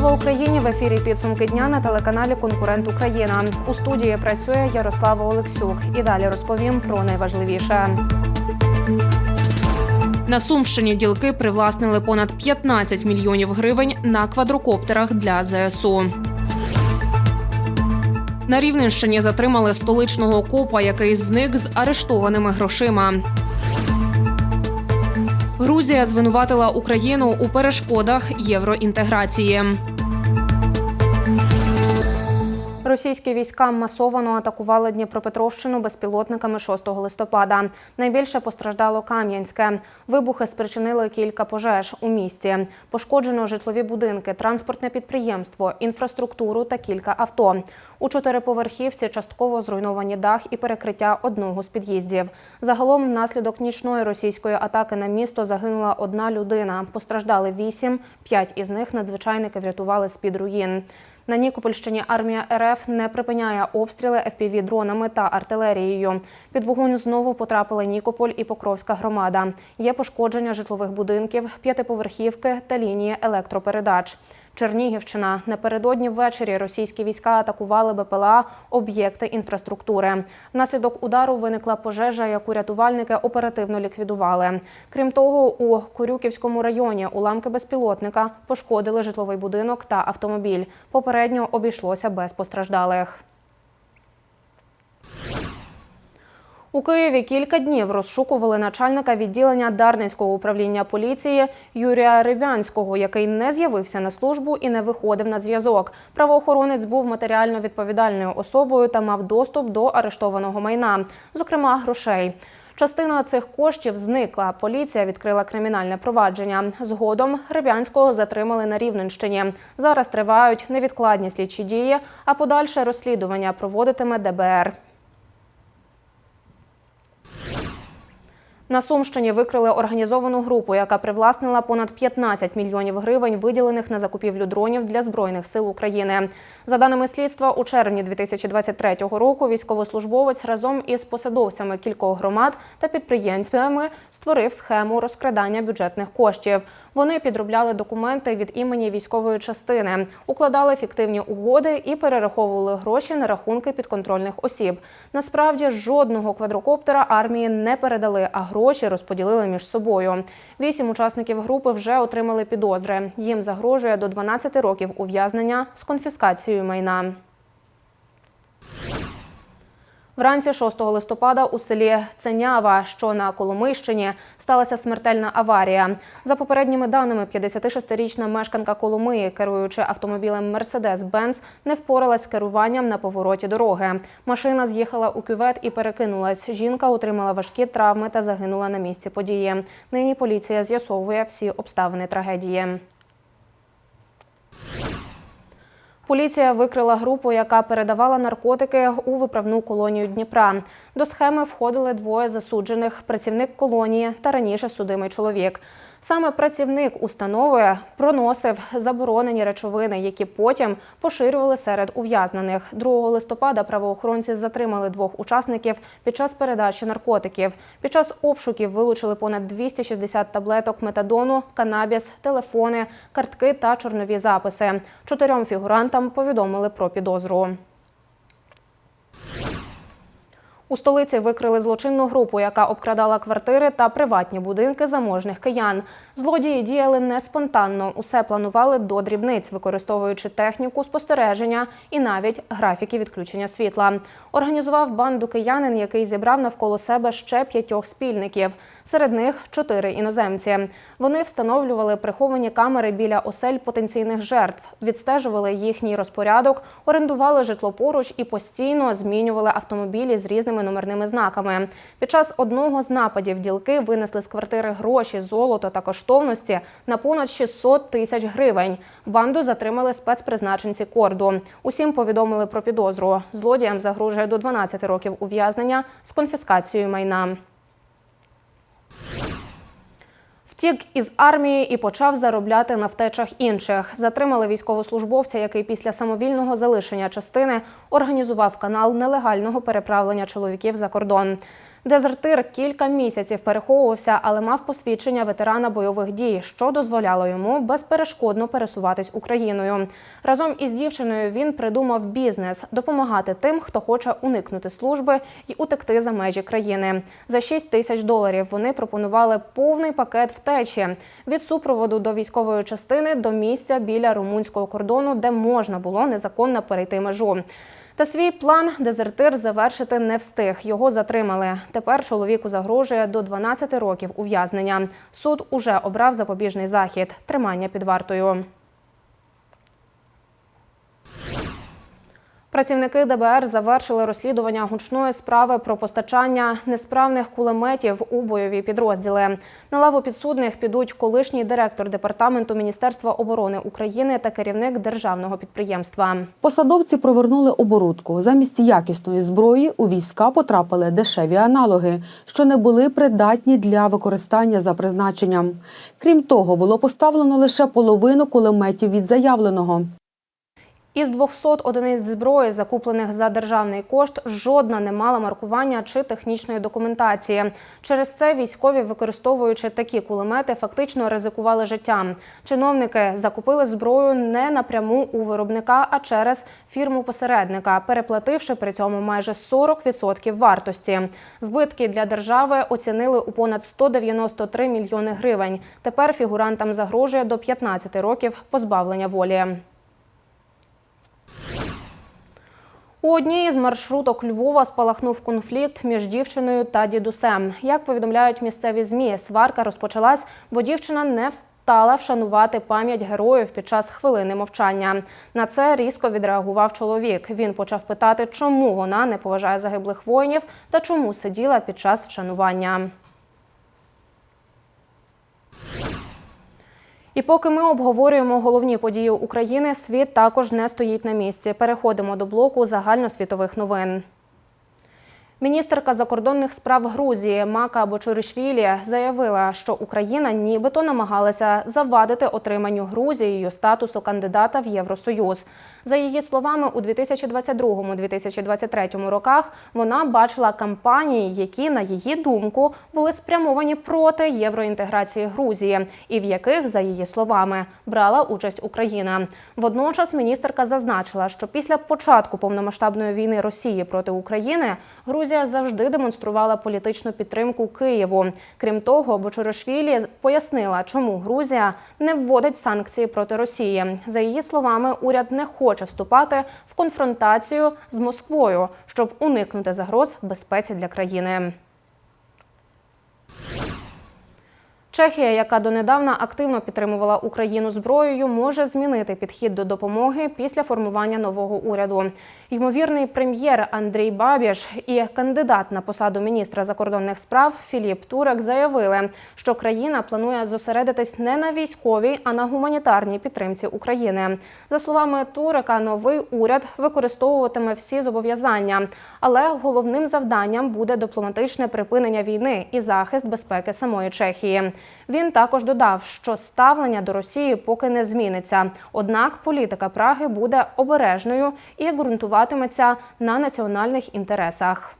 Слава Україні! В ефірі підсумки дня на телеканалі Конкурент Україна. У студії працює Ярослава Олексюк. І далі розповім про найважливіше. На Сумщині ділки привласнили понад 15 мільйонів гривень на квадрокоптерах для ЗСУ. На Рівненщині затримали столичного копа, який зник з арештованими грошима. Грузія звинуватила Україну у перешкодах євроінтеграції. Російські війська масово атакували Дніпропетровщину безпілотниками 6 листопада. Найбільше постраждало Кам'янське. Вибухи спричинили кілька пожеж у місті. Пошкоджено житлові будинки, транспортне підприємство, інфраструктуру та кілька авто. У чотириповерхівці частково зруйновані дах і перекриття одного з під'їздів. Загалом, внаслідок нічної російської атаки на місто загинула одна людина. Постраждали вісім, п'ять із них надзвичайники врятували з-під руїн. На Нікопольщині армія РФ не припиняє обстріли fpv дронами та артилерією. Під вогонь знову потрапили Нікополь і Покровська громада. Є пошкодження житлових будинків, п'ятиповерхівки та лінії електропередач. Чернігівщина напередодні ввечері російські війська атакували БПЛА об'єкти інфраструктури. Внаслідок удару виникла пожежа, яку рятувальники оперативно ліквідували. Крім того, у Корюківському районі уламки безпілотника пошкодили житловий будинок та автомобіль. Попередньо обійшлося без постраждалих. У Києві кілька днів розшукували начальника відділення Дарницького управління поліції Юрія Рибянського, який не з'явився на службу і не виходив на зв'язок. Правоохоронець був матеріально відповідальною особою та мав доступ до арештованого майна, зокрема грошей. Частина цих коштів зникла. Поліція відкрила кримінальне провадження. Згодом Рибянського затримали на Рівненщині. Зараз тривають невідкладні слідчі дії, а подальше розслідування проводитиме ДБР. На Сумщині викрили організовану групу, яка привласнила понад 15 мільйонів гривень, виділених на закупівлю дронів для збройних сил України. За даними слідства, у червні 2023 року військовослужбовець разом із посадовцями кількох громад та підприємцями створив схему розкрадання бюджетних коштів. Вони підробляли документи від імені військової частини, укладали фіктивні угоди і перераховували гроші на рахунки підконтрольних осіб. Насправді жодного квадрокоптера армії не передали, а гроші розподілили між собою. Вісім учасників групи вже отримали підозри. Їм загрожує до 12 років ув'язнення з конфіскацією майна. Вранці 6 листопада у селі Ценява, що на Коломийщині, сталася смертельна аварія. За попередніми даними, 56-річна мешканка Коломиї, керуючи автомобілем Мерседес-Бенц, не впоралась з керуванням на повороті дороги. Машина з'їхала у кювет і перекинулась. Жінка отримала важкі травми та загинула на місці події. Нині поліція з'ясовує всі обставини трагедії. Поліція викрила групу, яка передавала наркотики у виправну колонію Дніпра. До схеми входили двоє засуджених, працівник колонії та раніше судимий чоловік. Саме працівник установи проносив заборонені речовини, які потім поширювали серед ув'язнених. 2 листопада правоохоронці затримали двох учасників під час передачі наркотиків. Під час обшуків вилучили понад 260 таблеток метадону, канабіс, телефони, картки та чорнові записи. Чотирьом фігурантам повідомили про підозру. У столиці викрили злочинну групу, яка обкрадала квартири та приватні будинки заможних киян. Злодії діяли не спонтанно. Усе планували до дрібниць, використовуючи техніку спостереження і навіть графіки відключення світла. Організував банду киянин, який зібрав навколо себе ще п'ятьох спільників. Серед них чотири іноземці. Вони встановлювали приховані камери біля осель потенційних жертв, відстежували їхній розпорядок, орендували житло поруч і постійно змінювали автомобілі з різними номерними знаками. Під час одного з нападів ділки винесли з квартири гроші, золото та коштовності на понад 600 тисяч гривень. Банду затримали спецпризначенці корду. Усім повідомили про підозру. Злодіям загрожує до 12 років ув'язнення з конфіскацією майна. Втік із армії і почав заробляти на втечах інших. Затримали військовослужбовця, який після самовільного залишення частини організував канал нелегального переправлення чоловіків за кордон. Дезертир кілька місяців переховувався, але мав посвідчення ветерана бойових дій, що дозволяло йому безперешкодно пересуватись Україною. Разом із дівчиною він придумав бізнес допомагати тим, хто хоче уникнути служби і утекти за межі країни. За 6 тисяч доларів вони пропонували повний пакет втечі від супроводу до військової частини до місця біля румунського кордону, де можна було незаконно перейти межу. Та свій план дезертир завершити не встиг. Його затримали. Тепер чоловіку загрожує до 12 років ув'язнення. Суд уже обрав запобіжний захід тримання під вартою. Працівники ДБР завершили розслідування гучної справи про постачання несправних кулеметів у бойові підрозділи. На лаву підсудних підуть колишній директор департаменту Міністерства оборони України та керівник державного підприємства. Посадовці провернули оборудку. Замість якісної зброї у війська потрапили дешеві аналоги, що не були придатні для використання за призначенням. Крім того, було поставлено лише половину кулеметів від заявленого. Із 200 одиниць зброї, закуплених за державний кошт, жодна не мала маркування чи технічної документації. Через це військові, використовуючи такі кулемети, фактично ризикували життям. Чиновники закупили зброю не напряму у виробника, а через фірму-посередника, переплативши при цьому майже 40% вартості. Збитки для держави оцінили у понад 193 мільйони гривень. Тепер фігурантам загрожує до 15 років позбавлення волі. У одній з маршруток Львова спалахнув конфлікт між дівчиною та дідусем. Як повідомляють місцеві змі, сварка розпочалась, бо дівчина не встала вшанувати пам'ять героїв під час хвилини мовчання. На це різко відреагував чоловік. Він почав питати, чому вона не поважає загиблих воїнів та чому сиділа під час вшанування. І поки ми обговорюємо головні події України, світ також не стоїть на місці. Переходимо до блоку загальносвітових новин. Міністерка закордонних справ Грузії Мака Бочуришвілі заявила, що Україна нібито намагалася завадити отриманню Грузією статусу кандидата в Євросоюз. За її словами, у 2022-2023 роках вона бачила кампанії, які, на її думку, були спрямовані проти євроінтеграції Грузії, і в яких, за її словами, брала участь Україна. Водночас міністерка зазначила, що після початку повномасштабної війни Росії проти України Грузія завжди демонструвала політичну підтримку Києву. Крім того, Бочорошвілі пояснила, чому Грузія не вводить санкції проти Росії. За її словами, уряд не хоче вступати в конфронтацію з Москвою, щоб уникнути загроз безпеці для країни. Чехія, яка донедавна активно підтримувала Україну зброєю, може змінити підхід до допомоги після формування нового уряду. Ймовірний прем'єр Андрій Бабіш і кандидат на посаду міністра закордонних справ Філіп Турек заявили, що країна планує зосередитись не на військовій, а на гуманітарній підтримці України. За словами Турека, новий уряд використовуватиме всі зобов'язання, але головним завданням буде дипломатичне припинення війни і захист безпеки самої Чехії. Він також додав, що ставлення до Росії поки не зміниться. Однак політика Праги буде обережною і ґрунтуватиметься на національних інтересах.